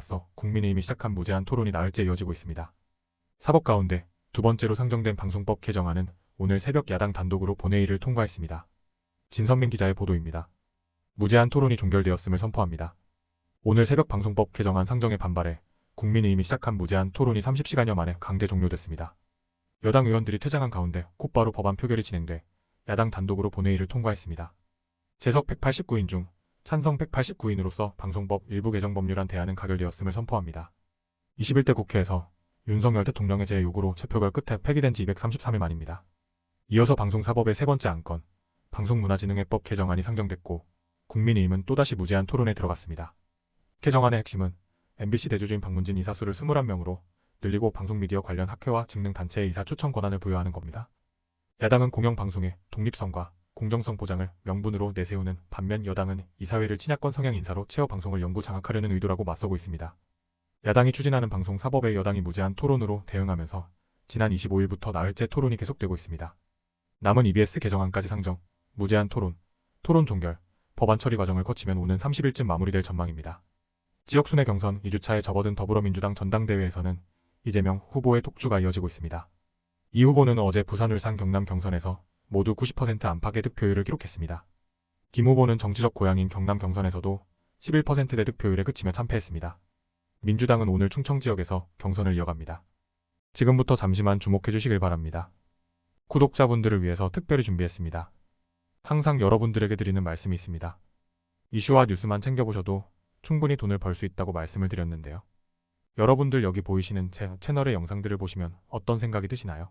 앞서 국민의힘이 시작한 무제한 토론이 나흘째 이어지고 있습니다. 사법 가운데 두 번째로 상정된 방송법 개정안은 오늘 새벽 야당 단독으로 본회의를 통과했습니다. 진선민 기자의 보도입니다. 무제한 토론이 종결되었음을 선포합니다. 오늘 새벽 방송법 개정안 상정에 반발해 국민의힘이 시작한 무제한 토론이 30시간여 만에 강제 종료됐습니다. 여당 의원들이 퇴장한 가운데 곧바로 법안 표결이 진행돼 야당 단독으로 본회의를 통과했습니다. 재석 189인 중 찬성 189인으로서 방송법 일부 개정 법률안 대안은 가결되었음을 선포합니다. 21대 국회에서 윤석열 대통령의 제 요구로 재표결 끝에 폐기된 지 233일 만입니다. 이어서 방송사법의 세 번째 안건, 방송문화진흥회법 개정안이 상정됐고 국민의힘은 또다시 무제한 토론에 들어갔습니다. 개정안의 핵심은 MBC 대주주인 박문진 이사 수를 21명으로 늘리고 방송미디어 관련 학회와 직능단체의 이사 추천 권한을 부여하는 겁니다. 야당은 공영방송의 독립성과 공정성 보장을 명분으로 내세우는 반면 여당은 이사회를 친야권 성향 인사로 채워 방송을 영구 장악하려는 의도라고 맞서고 있습니다. 야당이 추진하는 방송 사법에 여당이 무제한 토론으로 대응하면서 지난 25일부터 나흘째 토론이 계속되고 있습니다. 남은 EBS 개정안까지 상정, 무제한 토론, 토론 종결, 법안 처리 과정을 거치면 오는 30일쯤 마무리될 전망입니다. 지역 순회 경선 2주차에 접어든 더불어민주당 전당대회에서는 이재명 후보의 독주가 이어지고 있습니다. 이 후보는 어제 부산 울산 경남 경선에서 모두 90% 안팎의 득표율을 기록했습니다. 김 후보는 정치적 고향인 경남 경선에서도 11%대 득표율에 그치며 참패했습니다. 민주당은 오늘 충청 지역에서 경선을 이어갑니다. 지금부터 잠시만 주목해 주시길 바랍니다. 구독자분들을 위해서 특별히 준비했습니다. 항상 여러분들에게 드리는 말씀이 있습니다. 이슈와 뉴스만 챙겨보셔도 충분히 돈을 벌 수 있다고 말씀을 드렸는데요. 여러분들 여기 보이시는 제 채널의 영상들을 보시면 어떤 생각이 드시나요?